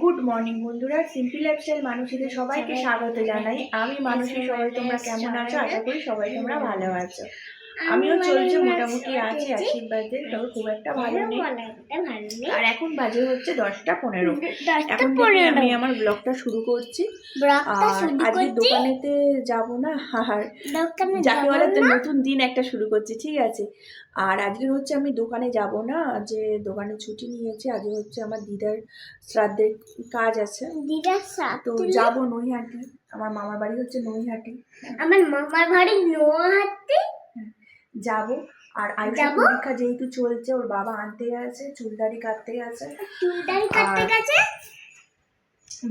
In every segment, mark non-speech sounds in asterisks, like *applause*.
Good morning বন্ধুরা। Simple lifestyle মানুষদের সবাইকে স্বাগত জানাই। আমি মানুষের সবাই তোমরা কেমন আছো? আশা করি সবাই তোমরা ভালো আছো। আমিও চলছে মোটামুটি আছি আশীর্বাদে তবে খুব একটা ভালো নেই। আর এখন বাজে হচ্ছে দশটা পনেরো। এখন আমি আমার ব্লগটা শুরু করছি। আজকে দোকানেতে যাব না আর যাকে বলে নতুন দিন একটা শুরু করছি ঠিক আছে? আর আজকে হচ্ছে আমি দোকানে যাব না যে দোকানে ছুটি নিয়েছি আজকে হচ্ছে আমার দিদার শ্রাদ্ধের কাজ আছে। তো যাব নৈহাটি আমার মামার বাড়ি হচ্ছে নৈহাটি। আমার মামার বাড়ি নোয়াহাটি যাব। আর আয়ুষের যাব? পরীক্ষা যেহেতু চলছে ওর বাবা আনতে গেছে চুলদারি কাটতে গেছে। চুলদারি কাটতে আর- গেছে?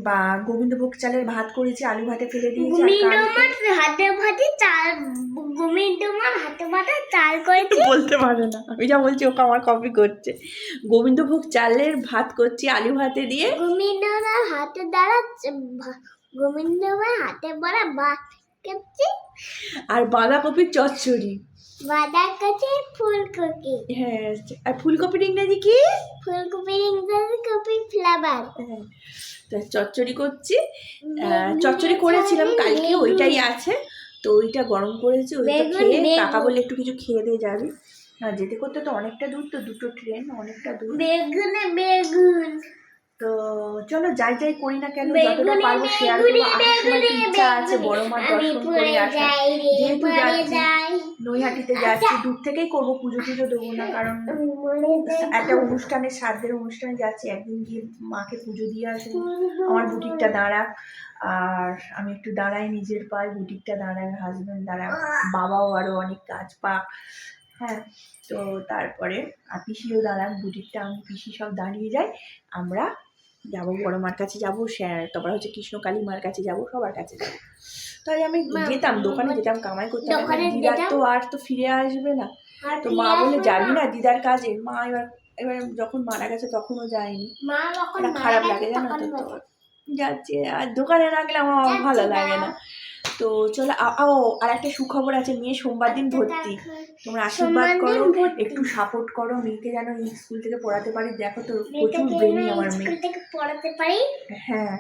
বা গোবিন্দভোগ চালের ভাত করেছি আলু ভাতে ফেলে দিয়েছি আর কালকে- গুমিন্ডমার হাতে ভাতে চাল গুমিন্ডমার হাতে ভাতে চাল করেছে। বলতে পারে না। আমি যা বলছি ওকে আমার কপি করছে। গোবিন্দভোগ চালের ভাত করছি আলু ভাতে দিয়ে। গুমিন্ডমার হাতে দ্বারা গুমিন্ডমার হাতে বড়া ভাত করছে আর বাঁধাকপির চচ্চড়ি। বাদা কাছে ফুলকপি। হ্যাঁ আর ফুলকপির ইংরেজি কি? ফুলকপির ইংরেজি কপি ফ্লেভার হ্যাঁ, তো চচ্চড়ি করছি। চচ্চড়ি করেছিলাম কালকে ওইটাই আছে। তো ওইটা গরম করেছি ওইটা খেয়ে। কাকা বলে একটু কিছু খেয়ে দিয়ে যাবি। আর যেতে করতে তো অনেকটা দূর তো দুটো ট্রেন অনেকটা দূর। বেগুনে বেগুন। তো চলো যাই যাই করি না কেন যতটা পারব শেয়ার করব। সময় ইচ্ছা আছে বড় মার দর্শন করে আসা। যেহেতু যাচ্ছি নৈহাটিতে যাচ্ছি দূর থেকেই করব পুজো টুজো দেবো না কারণ একটা অনুষ্ঠানে শ্রাদ্ধের অনুষ্ঠানে যাচ্ছি একদিন গিয়ে মাকে পুজো দিয়ে আসব। আমার বুটিকটা দাঁড়াক আর আমি একটু দাঁড়াই নিজের পায়ে বুটিকটা দাঁড়ায় হাজব্যান্ড দাঁড়াক বাবাও আরও অনেক কাজ পাক। হ্যাঁ তো তারপরে আর পিসিও দাঁড়াক বুটিকটা আমি পিসি সব দাঁড়িয়ে যাই আমরা যাব বড় মার কাছে যাব স্যার তারপর হচ্ছে কৃষ্ণ কালী মার কাছে যাব সবার কাছে যাব। তাই আমি যেতাম দোকানে যেতাম কামাই করতাম দিদার তো আর তো ফিরে আসবে না। তো মা বলে যাবি না দিদার কাজে? মা এবার এবার যখন মারা গেছে তখনও যায়নি। খারাপ লাগে জানো তো তো যাচ্ছে আর দোকানে রাখলে আমার ভালো লাগে না। তো চলো ও আর একটা সুখবর আছে মেয়ে সোমবার দিন ভর্তি। তোমরা আশীর্বাদ করো একটু সাপোর্ট করো মেয়েকে যেন এই স্কুল থেকে পড়াতে পারি। দেখো তো প্রচুর ব্রেনি আমার মেয়ে। স্কুল থেকে পড়াতে পারি। হ্যাঁ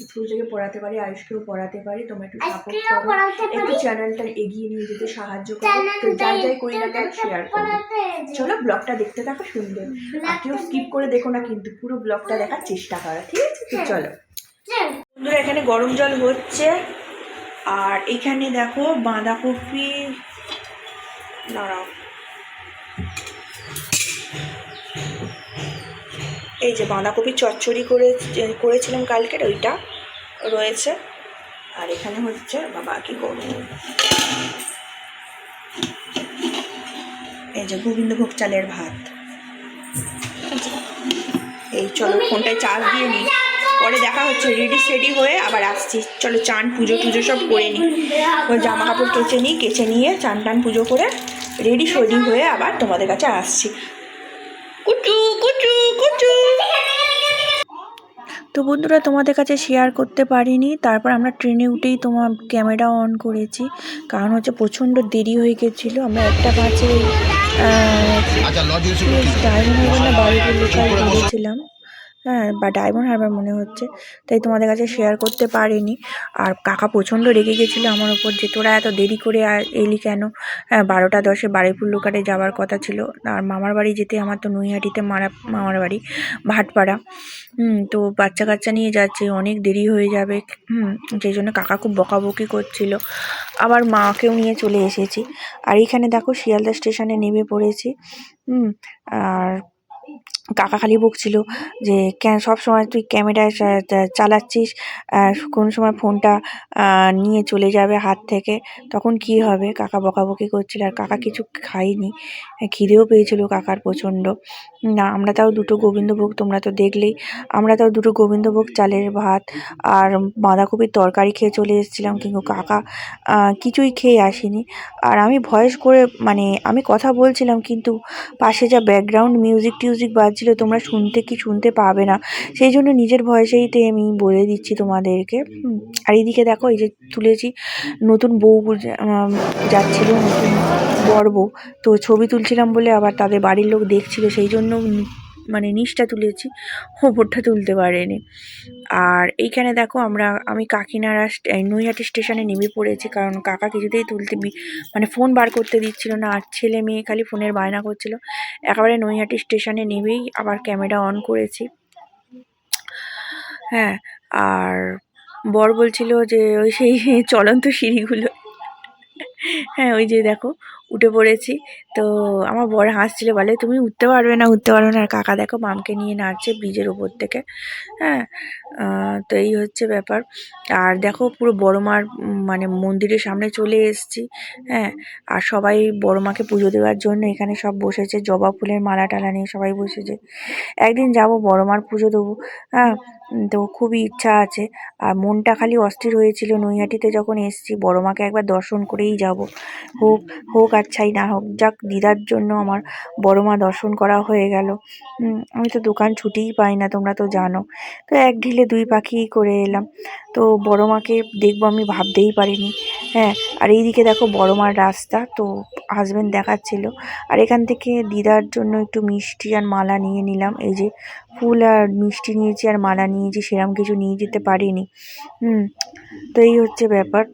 স্কুল থেকে পড়াতে পারি আয়ুষকেও পড়াতে পারি তোমরা একটু সাপোর্ট করো। একটু চ্যানেলটা এগিয়ে নিয়ে যেতে সাহায্য করো তো যাই যাই করি না কেন শেয়ার করো। চলো ব্লগটা দেখতে থাকো সুন্দর। আর কেউ স্কিপ করে দেখো না কিন্তু পুরো ব্লগটা দেখার চেষ্টা করো ঠিক আছে? তো হ্যাঁ। চলো। চল, বন্ধুরা এখানে গরম জল হচ্ছে। আর এখানে দেখো বাঁধাকপি, দাঁড়াও। এই যে বাঁধাকপি চচ্চড়ি করে, করেছিলাম কালকের ওইটা রয়েছে। আর এখানে হচ্ছে, বাবা কি করব এই যে গোবিন্দভোগ চালের ভাত। এই চলো, ফোনটায় চার্জ দিয়ে নিই। পরে দেখা হচ্ছে রেডি সেডি হয়ে আবার আসছি। চলো চান পুজো টুজো সব করে নিই জামা কাপড় কেচে নিই কেচে নিয়ে চান টান পুজো করে রেডি সেডি হয়ে আবার তোমাদের কাছে আসছি। কুচু কুচু কুচু। তো বন্ধুরা তোমাদের কাছে শেয়ার করতে পারিনি। তারপর আমরা ট্রেনে উঠেই তোমার ক্যামেরা অন করেছি। কারণ হচ্ছে প্রচণ্ড দেরি হয়ে গেছিল। আমরা একটা বাসে আচ্ছা লজের ডায়মন্ড হারবার না বাড়িপুর লোকাল গিয়েছিলাম হ্যাঁ বা ডায়মন্ড হারবার মনে হচ্ছে। তাই তোমাদের কাছে শেয়ার করতে পারিনি। আর কাকা প্রচণ্ড রেগে গেছিল আমার ওপর যে, তোরা এত দেরি করে এলি কেন? হ্যাঁ বারোটা দশে বাড়িপুর লোকালে যাওয়ার কথা ছিল। আর মামার বাড়ি যেতে আমার তো নৈহাটিতে মারা, মামার বাড়ি, ভাটপাড়া। হুম, তো বাচ্চা কাচ্চা নিয়ে যাচ্ছে, অনেক দেরি হয়ে যাবে। হুম সেই জন্য কাকা খুব বকাবকি করছিল। আবার মাকেও নিয়ে চলে এসেছি। আর এইখানে দেখো শিয়ালদা স্টেশনে নেমে পড়েছি। হুম, আর কাকা খালি বকছিল যে, কেন সব সময় তুই ক্যামেরা চালাচ্ছিস? কোন সময় ফোনটা নিয়ে চলে যাবে হাত থেকে? তখন কি হবে? কাকা বকাবকি করছিল। আর কাকা কিছু খাইনি খিদেও পেয়েছিল কাকার প্রচণ্ড। না, আমরা তাও দুটো গোবিন্দভোগ তোমরা তো দেখলেই। আমরা তাও দুটো গোবিন্দভোগ, চালের ভাত আর বাঁধাকপির তরকারি খেয়ে চলে এসেছিলাম। কিন্তু কাকা কিছুই খেয়ে আসেনি। আর আমি ভয়েস করে মানে আমি কথা বলছিলাম, কিন্তু পাশে যা ব্যাকগ্রাউন্ড মিউজিক টিউজিক বাজছিল তোমরা শুনতে কি শুনতে পাবে না? সেই জন্য নিজের ভয়েসেইতে আমি বলে দিচ্ছি তোমাদেরকে। আর এইদিকে দেখো, এই যে তুলেছি নতুন বউ যাচ্ছিল নতুন বর বউ। তো ছবি তুলছিলাম বলে আবার তাদের বাড়ির লোক দেখছিল, সেই জন্য মানে নিচটা তুলেছি ওপরটা তুলতে পারেনি। আর এইখানে দেখো আমরা, আমি কাকিনাড়া নৈহাটি স্টেশনে নেমে পড়েছি, কারণ কাকা কিছুতেই তুলতে মানে ফোন বার করতে দিচ্ছিল না, আর ছেলে মেয়ে খালি ফোনের বায়না করছিল। একেবারে নৈহাটি স্টেশনে নেমেই আবার ক্যামেরা অন করেছি। হ্যাঁ আর বর বলছিল যে, ওই সেই চলন্ত সিঁড়িগুলো হ্যাঁ ওই যে দেখো, উঠে পড়েছি। তো আমার বর হাসছিল, বলে, তুমি উঠতে পারবে না, উঠতে পারবে না। আর কাকা দেখো, মামকে নিয়ে নাচছে ব্রিজের ওপর থেকে। হ্যাঁ তো এই হচ্ছে ব্যাপার। আর দেখো, পুরো বড় মার মানে মন্দিরের সামনে চলে এসেছি। হ্যাঁ আর সবাই বড় মাকে পুজো দেওয়ার জন্য এখানে সব বসেছে। জবা ফুলের মালা টালা নিয়ে সবাই বসেছে। একদিন যাব, বড় মার পুজো দেবো। হ্যাঁ তো খুবই ইচ্ছা আছে। আর মনটা খালি অস্থির হয়েছিল নৈহাটিতে যখন এসেছি, বড় মাকে একবার দর্শন করেই যাব। হোক হোক আর ছাই না হোক, যাক দিদার জন্য আমার বড় মা দর্শন করা হয়ে গেল। আমি তো দোকান ছুটিই পাই না, তোমরা তো জানো। তো এক ঢিলে দুই পাখি করে এলাম। তো বড় মাকে দেখব আমি ভাবতেই পারিনি। হ্যাঁ আর এইদিকে দেখো বড় মার রাস্তা, তো হাজবেন্ড দেখাচ্ছিল। আর এখান থেকে দিদার জন্য একটু মিষ্টি আর মালা নিয়ে নিলাম। এই যে ফুল আর মিষ্টি নিয়েছি আর মালা নিয়েছি সেরকম কিছু নিয়ে যেতে পারিনি। হুম, তো এই হচ্ছে ব্যাপার।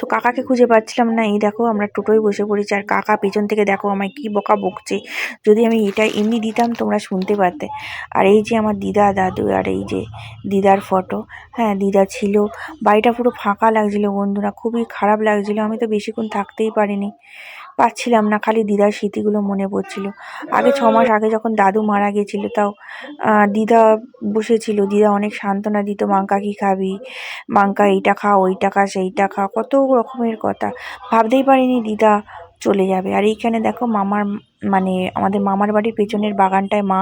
তো কাকাকে খুঁজে পাচ্ছিলাম না, এই দেখো আমরা টোটোয় বসে পড়েছি। আর কাকা পেছন থেকে দেখো আমায় কি বকা বকছে। যদি আমি এটা এমনি দিতাম তোমরা শুনতে পারতে। আর এই যে আমার দিদা, দাদু আর এই যে দিদার ফটো হ্যাঁ দিদা ছিল। বাড়িটা পুরো ফাঁকা লাগছিল বন্ধুরা, খুবই খারাপ লাগছিল। আমি তো বেশিক্ষণ থাকতেই পারিনি। পাচ্ছিলাম না, খালি দিদার স্মৃতিগুলো মনে পড়ছিল। আগে ছ মাস আগে যখন দাদু মারা গেছিল, তাও দিদা বসেছিল, দিদা অনেক সান্ত্বনা দিত মাঙ্কা কী খাবি? মাঙ্কা এইটা খা, ওইটা খা, সেইটা খা। কত রকমের কথা। ভাবতেই পারিনি দিদা চলে যাবে। আর এইখানে দেখো মামার মানে আমাদের মামার বাড়ির পেছনের বাগানটায় মা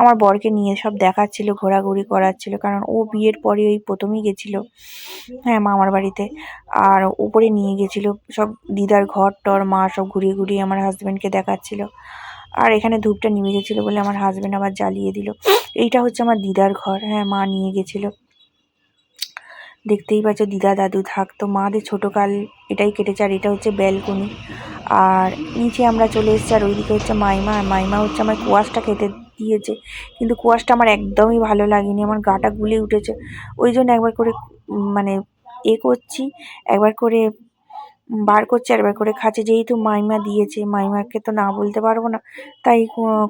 আমার বরকে নিয়ে সব দেখাচ্ছিল, ঘোরাঘুরি করাচ্ছিল, কারণ ও বিয়ের পরে ওই প্রথমেই গেছিল হ্যাঁ মামার বাড়িতে। আর উপরে নিয়ে গেছিল সব দিদার ঘর টর, মা সব ঘুরিয়ে ঘুরিয়ে আমার হাজব্যান্ডকে দেখাচ্ছিল। আর এখানে ধূপটা নিভে গেছিল বলে আমার হাজব্যান্ড আবার জ্বালিয়ে দিল। এইটা হচ্ছে আমার দিদার ঘর হ্যাঁ মা নিয়ে গেছিল। দেখতেই পাচ্ছ, দিদা, দাদু থাকতো মাদের ছোটোকাল এটাই কেটেছে, আর এটা হচ্ছে ব্যালকনি। আর নিচে আমরা চলে এসেছি, আর ওইদিকে হচ্ছে মাইমা, আর মাইমা হচ্ছে আমার কুয়াশটা খেতে দিয়েছে। কিন্তু কুয়াশটা আমার একদমই ভালো লাগেনি, আমার গাটা গুলে উঠেছে। ওই জন্য একবার করে মানে এ করছি, একবার করে বার করছি আর একবার করে খাচ্ছি। যেহেতু মাইমা দিয়েছে, মাইমাকে তো না বলতে পারব না, তাই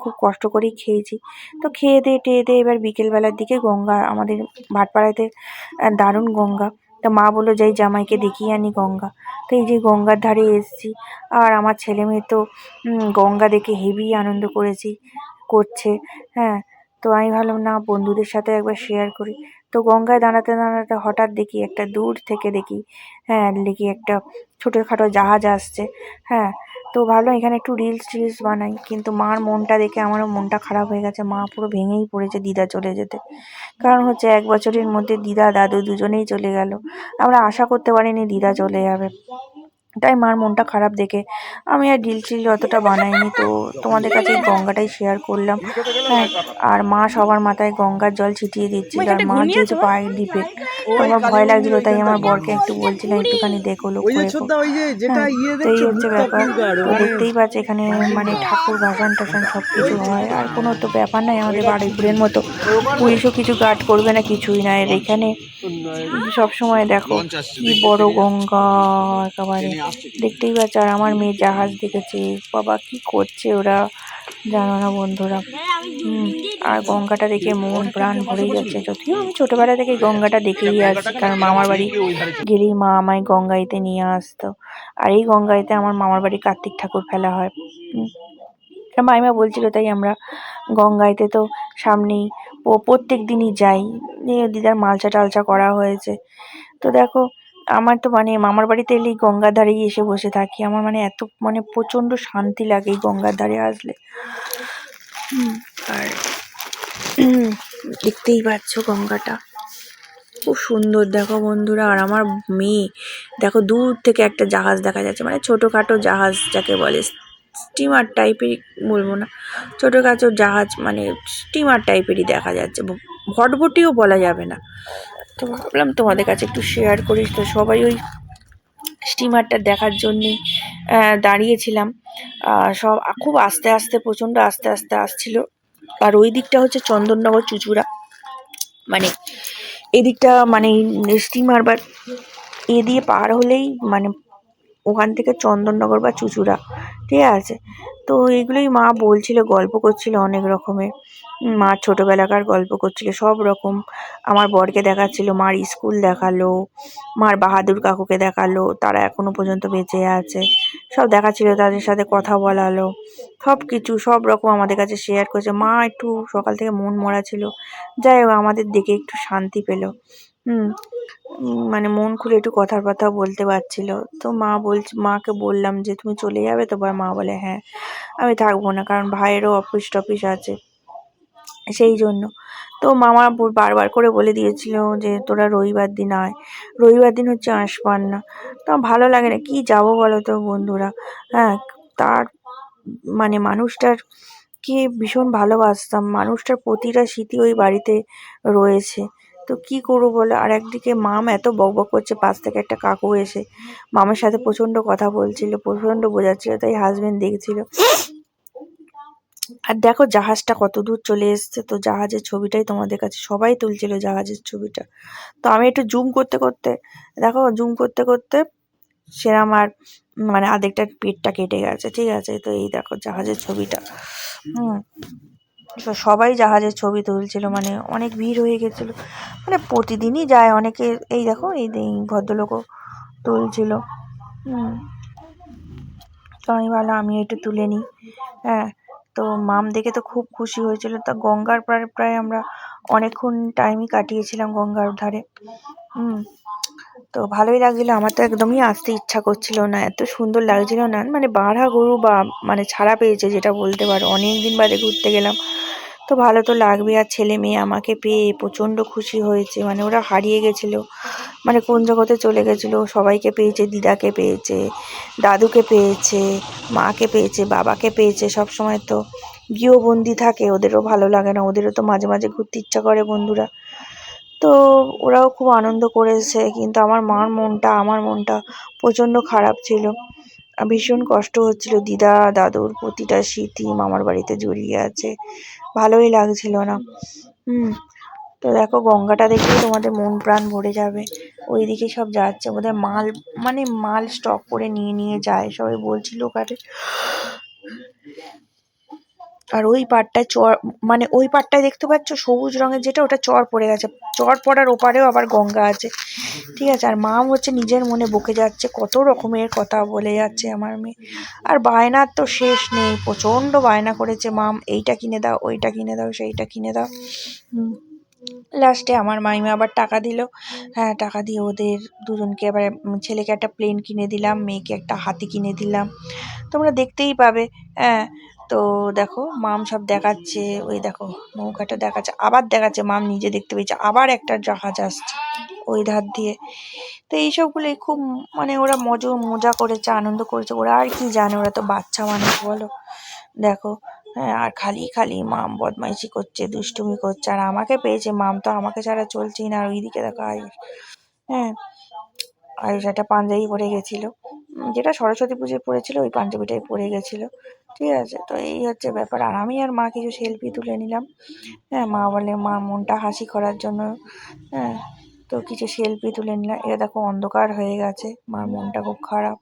খুব কষ্ট করেই খেয়েছি। তো খেয়ে দিয়ে টেয়ে দিয়ে এবার বিকেলবেলার দিকে গঙ্গা, আমাদের ভাটপাড়াতে দারুণ গঙ্গা। তা মা বলল, যাই জামাইকে দেখিয়ে আনি গঙ্গা। তো এই যে গঙ্গার ধারে এসেছি। আর আমার ছেলে মেয়ে তো গঙ্গা দেখে হেভি আনন্দ করেছি, করছে হ্যাঁ। তো আমি ভাবলাম, না, বন্ধুদের সাথে একবার শেয়ার করি। তো গঙ্গায় দাঁড়াতে দাঁড়াতে হঠাৎ দেখি একটা দূর থেকে দেখি হ্যাঁ দেখি একটা ছোটোখাটো জাহাজ আসছে হ্যাঁ তো ভালো এখানে একটু রিলস টিলস বানাই, কিন্তু মার মনটা দেখে আমারও মনটা খারাপ হয়ে গেছে, মা পুরো ভেঙেই পড়েছে দিদা চলে যেতে। কারণ হচ্ছে এক বছরের মধ্যে দিদা, দাদু দুজনেই চলে গেল। আমরা আশা করতে পারিনি দিদা চলে যাবে। তাই মার মনটা খারাপ দেখে আমি আর ডিল টিল অতটা বানাইনি। তো তোমাদের কাছে গঙ্গাটাই শেয়ার করলাম। হ্যাঁ আর মা সবার মাথায় গঙ্গার জল ছিটিয়ে দিচ্ছিল। আর মা যেহেতু পায়ে ডিপেট আমার ভয় লাগছিল তাই আমার বরকে একটু বলছিলাম একটুখানি দেখো লোক হ্যাঁ, ইয়ে এই হচ্ছে ব্যাপার। দেখতেই পাচ্ছ এখানে মানে ঠাকুর ভাসান টাসান সব কিছু হয়। আর কোনো তো ব্যাপার নাই আমাদের বারুইপুরের মতো পুলিশও কিছু গার্ড করবে না কিছুই না। এখানে সবসময় দেখো কি বড় গঙ্গা একেবারে। দেখতেই পাচ্ছ, আর আমার মেয়ে জাহাজ দেখেছে। বাবা, কি করছে ওরা? জানো না বন্ধুরা। আর গঙ্গাটা দেখে মন প্রাণ ভরে যাচ্ছে যদিও। আমি ছোটবেলা থেকে গঙ্গাটা দেখেই আসছি, কারণ মামার বাড়ি গেলেই মা আমায় গঙ্গাইতে নিয়ে আসতো। আর এই গঙ্গাইতে আমার মামার বাড়ি কার্তিক ঠাকুর ফেলা হয়। মাইমা বলছিল তাই আমরা গঙ্গাইতে তো সামনেই প্রত্যেক দিনই যাই। দিদার মালচা টালচা করা হয়েছে। তো দেখো আমার তো মানে মামার বাড়িতে এলেই গঙ্গার ধারেই এসে বসে থাকি। আমার মানে এত মানে প্রচণ্ড শান্তি লাগে এই গঙ্গার ধারে আসলে। আর *clears throat* দেখতেই পাচ্ছ গঙ্গাটা। খুব সুন্দর, দেখো বন্ধুরা, আর আমার মেয়ে, দেখো দূর থেকে একটা জাহাজ দেখা যাচ্ছে মানে ছোটোখাটো জাহাজ যাকে বলে স্টিমার টাইপেরই বলব না ছোটো ছোটোখাটো জাহাজ মানে স্টিমার টাইপেরই দেখা যাচ্ছে। ভটভটিও বলা যাবে না। তো ভাবলাম তোমাদের কাছে একটু শেয়ার করি। তো সবাই ওই স্টিমারটা দেখার জন্যে দাঁড়িয়েছিলাম। সব খুব আস্তে আস্তে, প্রচণ্ড আস্তে আস্তে আসছিল। আর ওই দিকটা হচ্ছে চন্দননগর চুচুড়া। মানে এদিকটা মানে স্টিমার বা এ দিয়ে পার হলেই মানে ওখান থেকে চন্দননগর বা চুচুড়া। ঠিক আছে? তো এগুলোই মা বলছিল, গল্প করছিল অনেক রকমের। মা ছোটোবেলাকার গল্প করছিল, সব রকম। আমার বরকে দেখাচ্ছিল, মার স্কুল দেখাল, মার বাহাদুর কাকুকে দেখাল, তারা এখনও পর্যন্ত বেঁচে আছে। সব দেখাচ্ছিল, তাদের সাথে কথা বলালো। সব কিছু, সব রকম আমাদের কাছে শেয়ার করেছে। মা একটু সকাল থেকে মন মরা ছিল। যাই হোক, আমাদের দেখে একটু শান্তি পেল। হুম মানে মন খুলে একটু কথাবার্তা বলতে পারছিল। তো মা বলছে, মাকে বললাম যে, তুমি চলে যাবে? তো মা বলে হ্যাঁ আমি থাকব না, কারণ ভাইয়েরও অফিস টফিস আছে। সেই জন্য। তো মামা বারবার করে বলে দিয়েছিল যে, তোরা রবিবার দিন আয়। রবিবার দিন হচ্ছে আঁশপান না তো ভালো লাগে না। কি যাব বলো তো বন্ধুরা? হ্যাঁ তার মানে মানুষটার কে ভীষণ ভালোবাসতাম। মানুষটার প্রতিটা স্মৃতি ওই বাড়িতে রয়েছে। তো কি করব বলো? আর একদিকে মাম এত বকবক করছে, পাশ থেকে একটা কাকু এসে মামের সাথে প্রচণ্ড কথা বলছিল, প্রচণ্ড বোঝাচ্ছিল, তাই হাজবেন্ড দেখছিল। আর দেখো জাহাজটা কত দূর চলে এসছে। তো জাহাজের ছবিটাই তোমাদের কাছে, সবাই তুলছিল জাহাজের ছবিটা। তো আমি একটু জুম করতে করতে, দেখো জুম করতে করতে সেরম আর মানে আধেকটা পেটটা কেটে গেছে, ঠিক আছে? তো এই দেখো জাহাজের ছবিটা। হুম। তো সবাই জাহাজের ছবি তুলছিল মানে অনেক ভিড় হয়ে গেছিল। মানে প্রতিদিনই যায় অনেকে, এই দেখো, এই ভদ্রলোকও তুলছিল। হুম। তো আমি ভাবলাম আমি একটু তুলে নিই হ্যাঁ। তো মাম দেখে তো খুব খুশি হয়েছিল। তা গঙ্গার পাড়ে প্রায় আমরা অনেকক্ষণ টাইমই কাটিয়েছিলাম গঙ্গার ধারে। হুম, তো ভালোই লাগছিল। আমার তো একদমই আসতে ইচ্ছা করছিল না। এত সুন্দর লাগছিল না। মানে বাড়া গরু বা মানে ছাড়া পেয়েছে, যেটা বলতে পারো। অনেক দিন বাদে ঘুরতে গেলাম। তো ভালো তো লাগবে। আর ছেলে মেয়ে আমাকে পেয়ে প্রচণ্ড খুশি হয়েছে। মানে ওরা হারিয়ে গেছিল। মানে কোন জগতে চলে গেছিল? সবাইকে পেয়েছে, দিদাকে পেয়েছে, দাদুকে পেয়েছে, মাকে পেয়েছে, বাবাকে পেয়েছে। সব সময় তো গৃহবন্দি থাকে। ওদেরও ভালো লাগে না। ওদেরও তো মাঝে মাঝে ঘুরতে ইচ্ছা করে বন্ধুরা। তো ওরাও খুব আনন্দ করেছে। কিন্তু আমার মার মনটা, আমার মনটা প্রচণ্ড খারাপ ছিল। ভীষণ কষ্ট হচ্ছিল। দিদা, দাদুর প্রতিটা স্মৃতি মামার বাড়িতে জড়িয়ে আছে। ভালোই লাগছিল না। হুম, তো দেখো গঙ্গাটা দেখে তোমাদের মন প্রাণ ভরে যাবে। ওইদিকে সব যাচ্ছে, বোধহয় মাল মানে মাল স্টক করে নিয়ে নিয়ে যায়, সবাই বলছিল ওখানে। আর ওই পাড়টায় চর মানে ওই পাড়টায় দেখতে পাচ্ছ সবুজ রঙের যেটা, ওটা চর পড়ে গেছে। চর পড়ার ওপারেও আবার গঙ্গা আছে। ঠিক আছে, আর মাম হচ্ছে নিজের মনে বকে যাচ্ছে, কত রকমের কথা বলে যাচ্ছে আমার মেয়ে। আর বায়নার তো শেষ নেই, প্রচণ্ড বায়না করেছে, মাম, এইটা কিনে দাও, ওইটা কিনে দাও, সেইটা কিনে দাও। লাস্টে আমার মাইমা আবার টাকা দিল। হ্যাঁ টাকা দিয়ে ওদের দুজনকে এবার ছেলেকে একটা প্লেন কিনে দিলাম, মেয়েকে একটা হাতি কিনে দিলাম। তোমরা দেখতেই পাবে হ্যাঁ তো দেখো, মাম সব দেখাচ্ছে, ওই দেখো, নৌকাটা দেখাচ্ছে, আবার দেখাচ্ছে, মাম নিজে দেখতে পেয়েছে, আবার একটা জাহাজ আসছে ওই ধার দিয়ে। তো এইসবগুলোই খুব মানে ওরা মজা মজা করেছে, আনন্দ করেছে, ওরা আর কি জানে, ওরা তো বাচ্চা মানুষ, বলো। দেখো হ্যাঁ আর খালি খালি মাম বদমাইশি করছে, দুষ্টুমি করছে, আর আমাকে পেয়েছে মাম, তো আমাকে ছাড়া চলছেই না, আর ওইদিকে দেখো আয়ুষ হ্যাঁ আয়ুষ একটা পাঞ্জাবি পরে গেছিল। যেটা সরস্বতী পুজোয় পরেছিল ওই পাঞ্জাবিটাই পরে গেছিল। ঠিক আছে, তো এই হচ্ছে ব্যাপার। আর আমি আর মা কিছু সেলফি তুলে নিলাম। হ্যাঁ মা বলে, মা, মনটা হাসি করার জন্য হ্যাঁ তো কিছু সেলফি তুলে নিলাম। এটা দেখো অন্ধকার হয়ে গেছে। মার মনটা খুব খারাপ।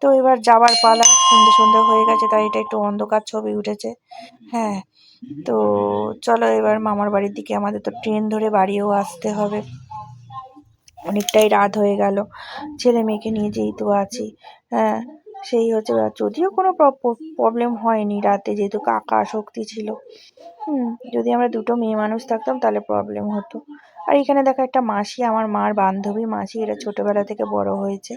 তো এবার যাবার পালা, সন্ধে সন্ধে হয়ে গেছে, তাই এটা একটু অন্ধকার ছবি উঠেছে। হ্যাঁ তো চলো এবার মামার বাড়ির দিকে। আমাদের তো ট্রেন ধরে বাড়িও আসতে হবে। অনেকটাই রাত হয়ে গেল। ছেলে মেয়েকে নিয়ে যেহেতু আছি হ্যাঁ সেই হচ্ছে যদিও কোনো প্রবলেম হয়নি রাতে, যেহেতু কাকা শক্তি ছিল। হুম, যদি আমরা দুটো মেয়ে মানুষ থাকতাম তাহলে প্রবলেম হতো। আর এখানে দেখো একটা মাসি, আমার মার বান্ধবী মাসি, এরা ছোটোবেলা থেকে বড় হয়েছে।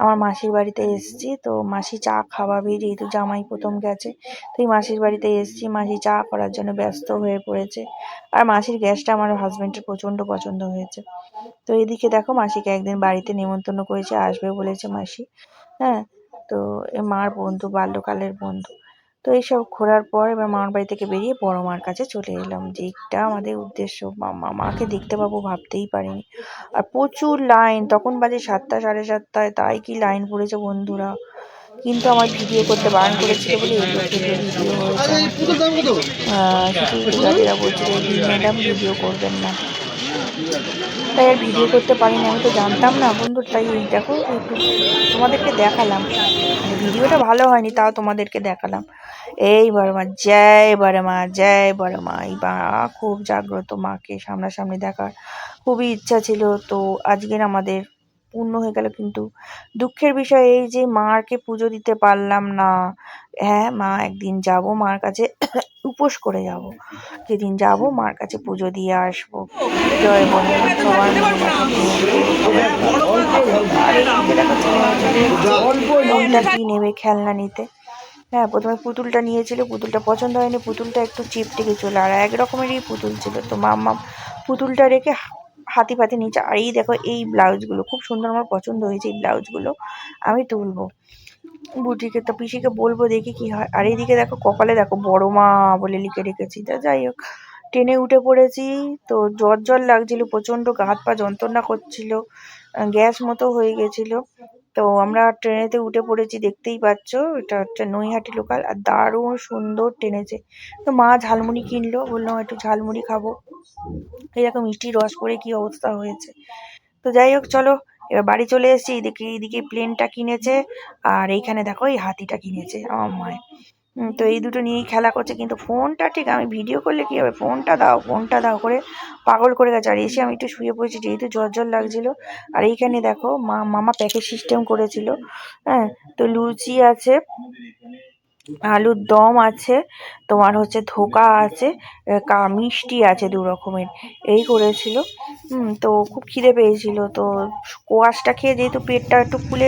আমার মাসির বাড়িতে এসেছি, তো মাসি চা খাওয়াবে, যেহেতু জামাই প্রথম গেছে, তো এই মাসির বাড়িতে এসেছি। মাসি চা করার জন্য ব্যস্ত হয়ে পড়েছে। আর মাসির গ্যাসটা আমার হাজব্যান্ডের প্রচণ্ড পছন্দ হয়েছে। তো এদিকে দেখো মাসিকে একদিন বাড়িতে নেমন্তন্ন করেছে, আসবে বলেছে মাসি। হ্যাঁ তো এ মার বন্ধু, বাল্যকালের বন্ধু। তো এইসব ঘোরার পর এবার মামার বাড়ি থেকে বেরিয়ে বড় মার কাছে চলে এলাম। যে এটা আমাদের উদ্দেশ্য। মাকে দেখতে পাবো ভাবতেই পারিনি। আর প্রচুর লাইন তখন বাজে সাতটা সাড়ে সাতটায়। তাই কি লাইন পড়েছে বন্ধুরা? কিন্তু আমার ভিডিও করতে বারণ করেছিল বলে ভিডিও হয়েছে। পূজারীরা বলছিল ম্যাডাম ভিডিও করবেন না। তাই আর ভিডিও করতে পারি না আমি তো জানতাম না। বন্ধু তাই এই দেখো একটু তোমাদেরকে দেখালাম। মানে ভিডিওটা ভালো হয়নি তাও তোমাদেরকে দেখালাম। এই মা জয় মা জয় মা। এই বা খুব জাগ্রত মাকে সামনাসামনি দেখার। খুবই ইচ্ছা ছিল। তো আজকের আমাদের পূর্ণ হয়ে গেল কিন্তু দুঃখের বিষয় এই যে মাকে পুজো দিতে পারলাম না। হ্যাঁ মা একদিন যাব মার কাছে উপোস করে যাব। যেদিন যাব মার কাছে পুজো দিয়ে আসব। জয় বলে সবার কি নেবে খেলনা নিতে? হ্যাঁ প্রথমে পুতুলটা নিয়েছিল, পুতুলটা পছন্দ হয়নি, পুতুলটা একটু চিপটে গেছিল আর এক রকমেরই পুতুল ছিল। তো মাম্মা পুতুলটা রেখে হাতি পাতি নিচে, আর এই দেখো, এই ব্লাউজগুলো, খুব সুন্দর আমার পছন্দ হয়েছে এই ব্লাউজগুলো, আমি তুলবো। বুটিকে তো পিসিকে বলব, দেখি কি হয়। আর এইদিকে দেখো, কপালে দেখো, বড় মা বলে লিখে রেখেছি। তা যাই হোক ট্রেনে উঠে পড়েছি, তো জ্বর জ্বর লাগছিল, প্রচণ্ড গা হাত পা যন্ত্রণা করছিল গ্যাস মতো হয়ে গেছিল। তো আমরা ট্রেনেতে উঠে পড়েছি দেখতেই পাচ্ছ। এটা হচ্ছে নৈহাটি লোকাল আর দারুণ সুন্দর ট্রেনেছে তো মা ঝালমুড়ি কিনলো বললাম একটু ঝালমুড়ি খাব। এরকম মিষ্টি রস করে কি অবস্থা হয়েছে। তো যাই হোক চলো এবার বাড়ি চলে এসেছি। এদিকে এদিকে প্লেনটা কিনেছে আর এইখানে দেখো এই হাতিটা কিনেছে। আমার মায় উম, তো এই দুটো নিয়েই খেলা করছে। কিন্তু ফোনটা ঠিক, আমি ভিডিও করলে কি হবে? ফোনটা দাও ফোনটা দাও করে পাগল করে গেছে। আর এসে আমি একটু শুয়ে পড়েছি, যেহেতু জ্বর জ্বর লাগছিল। আর এইখানে দেখো, মা, মামা প্যাকেট সিস্টেম করেছিল। হ্যাঁ তো লুচি আছে, আলুর দম আছে, তোমার হচ্ছে ধোকা আছে মিষ্টি আছে দু রকমের। এই করেছিল। তো খুব খিদে পেয়েছিল। তো কোয়াশটা খেয়ে যেহেতু পেটটা একটু ফুলে